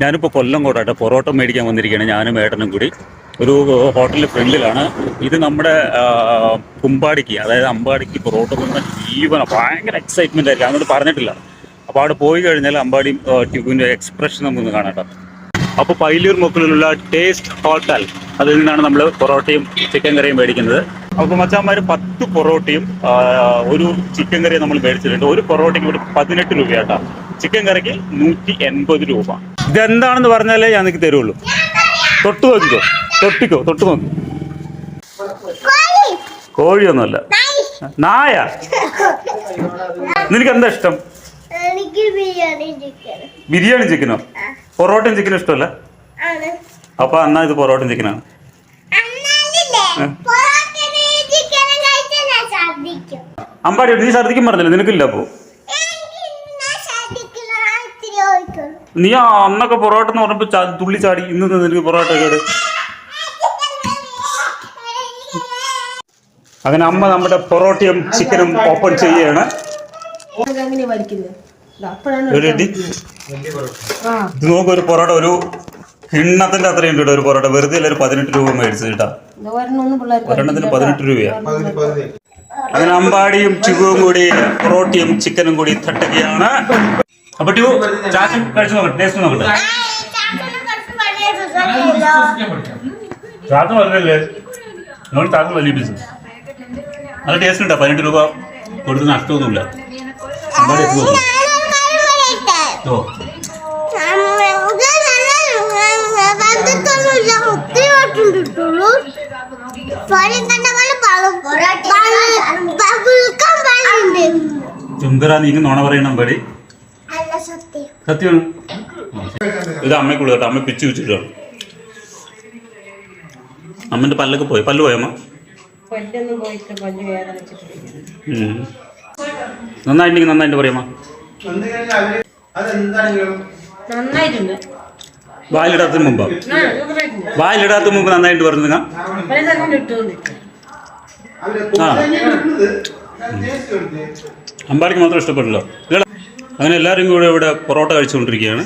ഞാനിപ്പോൾ കൊല്ലം കോട്ടാട്ടെ പൊറോട്ട മേടിക്കാൻ വന്നിരിക്കുകയാണ്. ഞാനും ഏട്ടനും കൂടി. ഒരു ഹോട്ടലിൽ ഫ്രണ്ടിലാണ്. ഇത് നമ്മുടെ കുമ്പാടിക്ക് അതായത് അമ്പാടിക്ക് പൊറോട്ട കൊണ്ട ജീവന ഭയങ്കര എക്സൈറ്റ്മെന്റ് ആയിരിക്കും. അങ്ങോട്ട് പറഞ്ഞിട്ടില്ല. അപ്പോൾ അവിടെ പോയി കഴിഞ്ഞാൽ അമ്പാടി ട്യൂബിന്റെ എക്സ്പ്രഷൻ നമുക്കൊന്ന് കാണാം അപ്പോൾ പൈലൂർ മുക്കിലുള്ള ടേസ്റ്റ് ഹോട്ടൽ. അതിൽ നിന്നാണ് നമ്മൾ പൊറോട്ടയും ചിക്കൻ കറിയും മേടിക്കുന്നത്. അപ്പോൾ മച്ചാന്മാർ പത്ത് പൊറോട്ടയും ഒരു ചിക്കൻ കറിയും നമ്മൾ മേടിച്ചിട്ടുണ്ട്. ഒരു പൊറോട്ടയ്ക്ക് ഇവിടെ പതിനെട്ട് രൂപയാട്ടോ. ചിക്കൻ കറിക്ക് നൂറ്റി എൺപത് രൂപ. ഇതെന്താണെന്ന് പറഞ്ഞാലേ ഞാൻ നിനക്ക് തരുള്ളൂ. തൊട്ട് നോക്കിക്കോ. തൊട്ടിക്കോ. തൊട്ട് നോക്കി. കോഴിയൊന്നുമല്ല. നായ. നിനക്ക് എന്താ ഇഷ്ടം ബിരിയാണി ചിക്കനോ? പൊറോട്ടയും ചിക്കനും ഇഷ്ടമല്ല? അപ്പൊ എന്നാ ഇത് പൊറോട്ടയും ചിക്കനാണ്. അമ്പാടി നീ ഛർദിക്കും പറഞ്ഞില്ല നിനക്കില്ല അപ്പോ? നീ ആ അന്നൊക്കെ പൊറോട്ട എന്ന് പറഞ്ഞപ്പോ തുള്ളി ചാടി ഇന്ന് നിനക്ക് പൊറോട്ട കേട് അങ്ങനെ അമ്മ നമ്മുടെ പൊറോട്ടയും ചിക്കനും ഓപ്പൺ ചെയ്യാണ്. ഇത് നോക്കും ഒരു പൊറോട്ട ഒരു കിണ്ണത്തിന്റെ അത്രയും ഉണ്ട് ഒരു പൊറോട്ട. വെറുതെ അല്ല ഒരു പതിനെട്ട് രൂപ മേടിച്ചു കേട്ടാ? ഒരെണ്ണത്തിന് പതിനെട്ട് രൂപയാ? അങ്ങനെ അമ്പാടിയും ചിക്കുവും കൂടി പൊറോട്ടയും ചിക്കനും കൂടി തട്ടുകയാണ്. അപ്പൊ ട്യൂ ചാച്ചൻ കഴിച്ചു നോക്കട്ടെ ടേസ്റ്റ് നോക്കട്ടെ. ചാച്ചൻ പറഞ്ഞല്ലേ? നമ്മൾ വലിയ പീസ് നല്ല ടേസ്റ്റ് ഉണ്ടോ? പതിനെട്ട് രൂപ കൊടുത്ത് നഷ്ടമൊന്നുമില്ല. നോക്കും. ഓ. ചുന്തറ നീ ഇങ്ങ് നുണ പറയണം അമ്പാടി സത്യമാണ് ഇത് അമ്മയ്ക്കുള്ളൂ കേട്ടോ. അമ്മ പിച്ചു വെച്ചിട്ടാണ് അമ്മന്റെ പല്ലൊക്കെ പോയി. പല്ല് പോയമ്മ പല്ലൊന്നും പോയിട്ട് പല്ല് വേദന വെച്ചിട്ടില്ല ഉം. നന്നായിട്ടുണ്ടെങ്കിൽ നന്നായിട്ട് നന്നായിട്ടുണ്ട്. വായിലിടാത്തതിന് മുമ്പ്. വായിലിടാത്ത മുമ്പ് നന്നായിട്ട് പറഞ്ഞു ആ. അമ്പാടിക്ക് മാത്രം ഇഷ്ടപ്പെട്ടില്ല. അങ്ങനെ എല്ലാവരും കൂടെ ഇവിടെ പൊറോട്ട കഴിച്ചുകൊണ്ടിരിക്കുകയാണ്.